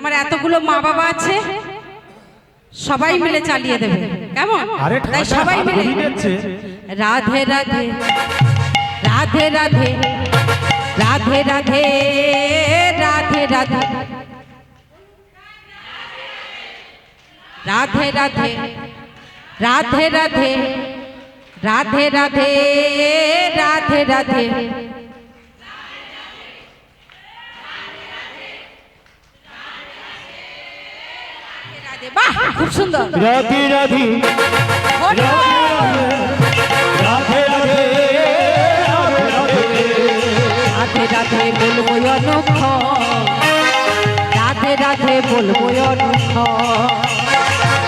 আমার এতগুলো মা বাবা আছে সবাই মিলে চালিয়ে দেবে কেমন তাই সবাই মিলে। রাধে রাধে রাধে রাধে রাধে রাধে রাধে রাধে রাধে রাধে রাধে রাধে রাধে রাধে রাধে রাধে গাইতে বাহ খুব সুন্দর। রাধে রাধে। রাধে রাধে রাধে রাধে বলব অনক্ষ রাধে রাধে বলব অনক্ষ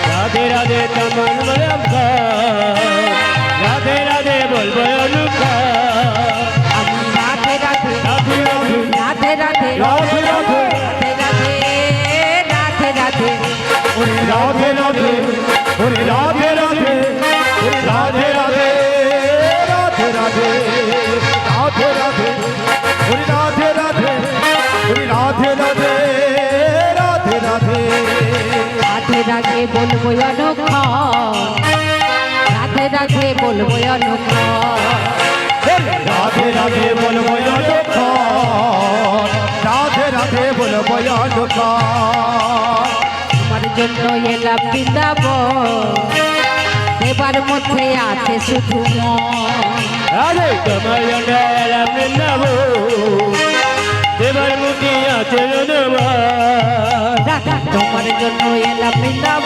রাধে রাধে বলব অনক্ষ রাধে রাধে। রাধে রাধে। রাধে রাধে। বলব অনুখ। রাধে রাধে বলব অনুখ। রাধে রাধে বলব অনুক রাধে রাধে বলব অনুক তোমার জন্য এলাম বৃন্দাব দেবার মধ্যে আছে শুধু রাধে তোমার জন্য এলাম বৃন্দাবন দেবার মুখে আছে তোমার জন্য এলাম বৃন্দাব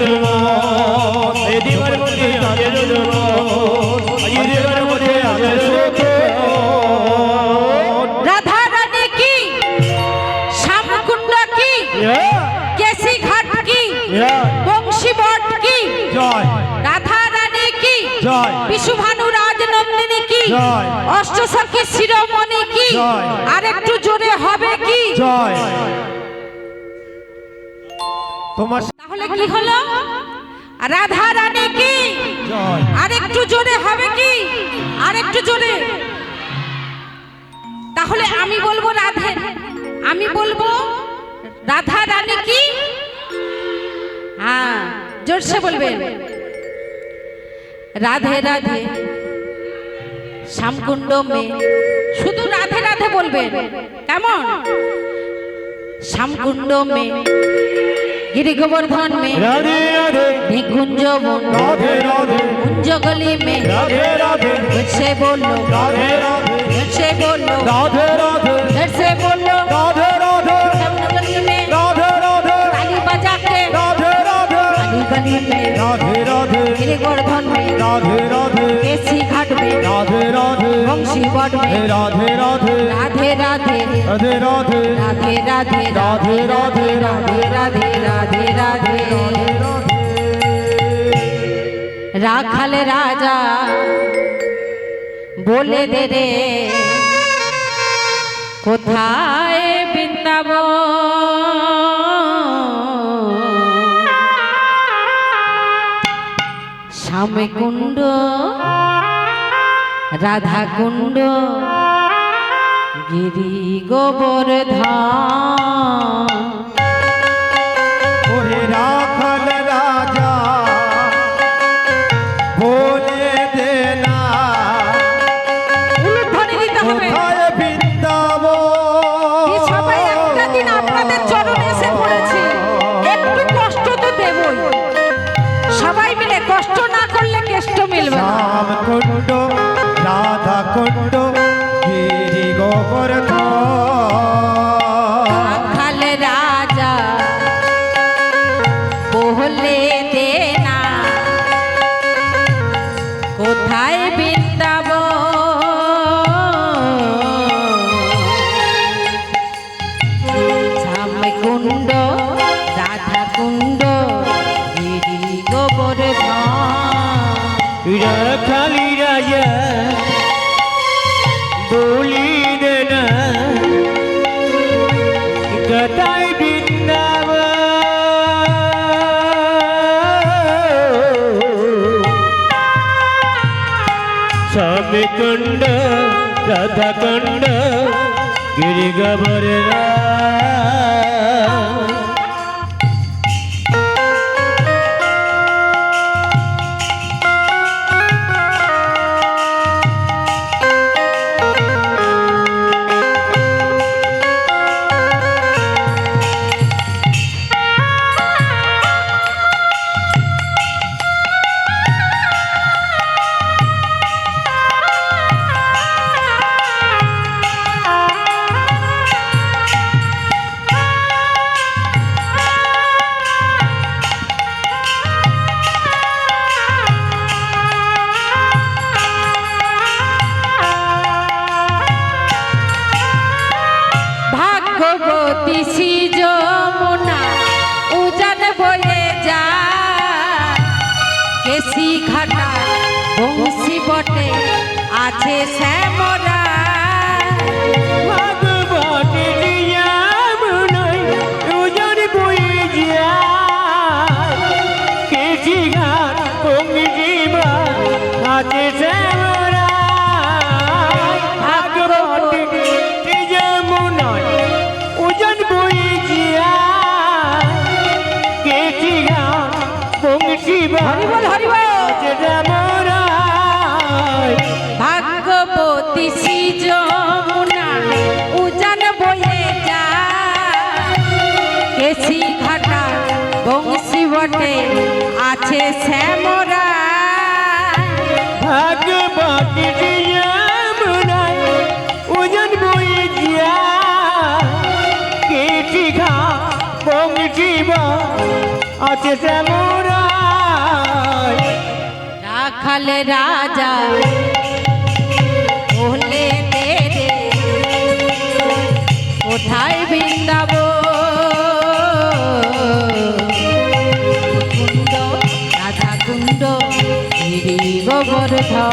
ભગવાન অষ্টসখী শিরোমণি কি? আর একটু জোরে হবে কি? জয়। তোমার তাহলে কি হলো? রাধা রানী কি? আর একটু জোরে হবে কি? আর একটু জোরে। তাহলে আমি বলব রাধে আমি বলব রাধা রানী কি? হ্যাঁ জোরসে বলবেন। রাধে রাধে। শ্যামকুণ্ড মেয়ে শুধু রাধে রাধে বলবে। কেমন? শ্যামকুণ্ড মেয়ে গিরি গোবর্ধন মে নিকুঞ্জ বন। কুঞ্জ গলি মে। সে বলল বলল বলল রাধে রাধে রাধে রাধে রাধে রাধে রাধে রাধে রাধে রাধে রাধে রাধে রাখাল রাজা বলে দে রে কোথায় হবে কুণ্ড রাধা কুণ্ড গিরি গোবর ধা কুণ্ড গিরি গোবর্ধন রাখাল রাজা বহলে দে না। কোথায় বৃন্দাব কুণ্ড রাধা কুণ্ড গিরি গোবর্ধন রাখালি স্বামী কুণ্ড রাধা কুণ্ড গিরিগবরে ভাগ্যবতী ঘাটা বংশী বটে আছে শ্যামরা বটে আছে শ্যামরা। ওজন কেটি ঘা পঙ্গিবা আছে শ্যামরায় রাখাল রাজা দে কোথায় বৃন্দাব গোবর্ধন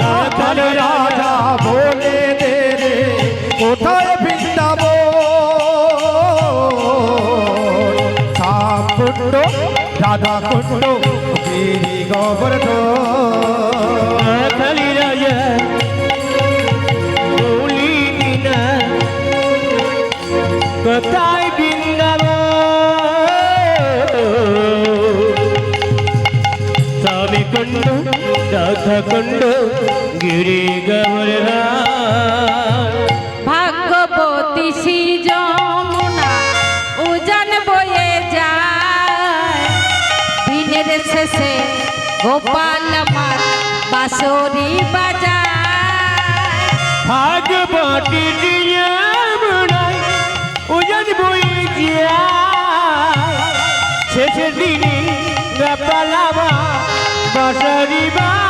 রাখাল রাজা বলে দে রে কোথায় বৃন্দাব কুণ্ড রাধা কুণ্ড গিরি গোবর্ধন খালি কুণ্ড গিরি গবরা ভাগ্যবতী শ্রী যমুনা উজান বয়ে যায়। দিনের শেষে গোপাল মার বাঁশরি বাজায়। ভাগবতী যমুনায় উজন বই যায়। শেষের দিনে গপালামা বসরি বাজা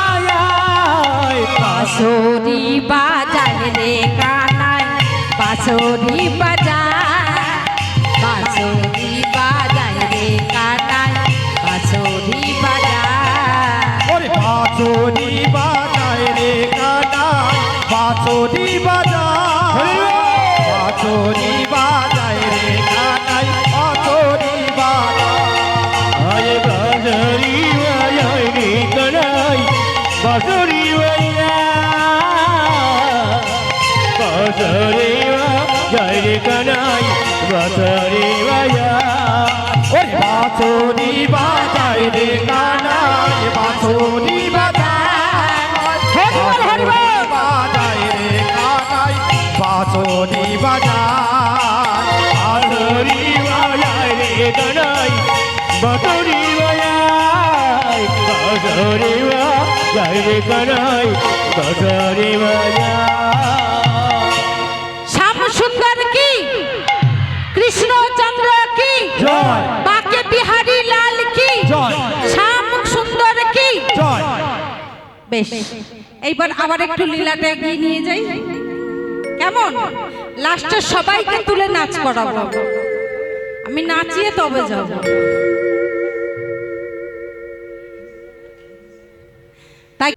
বাঁশরি বাজায় রে কানাই বাঁশরি বাজায় বাঁশরি বাজায় রে কানাই বাঁশরি বাজায়। বাঁশরি বাজায় রে কানাই বাঁশরি বাজায় কানাই বাজারি বাজা ওরে বাঁশরি বাজায় রে কানাই হরিবল বাজায়। রে কানাই বাঁশরি বাজায়। বাজারি বাজাই রে কানাই বাজারি বাজাই বাজারি বাজাই রে কানাই বাজারি বাজা বাকে বিহারি লাল কি? শ্যাম সুন্দর কি? বেশ এইবার আবার একটু লীলাটা এগিয়ে নিয়ে যাই। কেমন? লাস্টে সবাইকে তুলে নাচ করাবো। আমি নাচিয়ে তবে যাব। তাই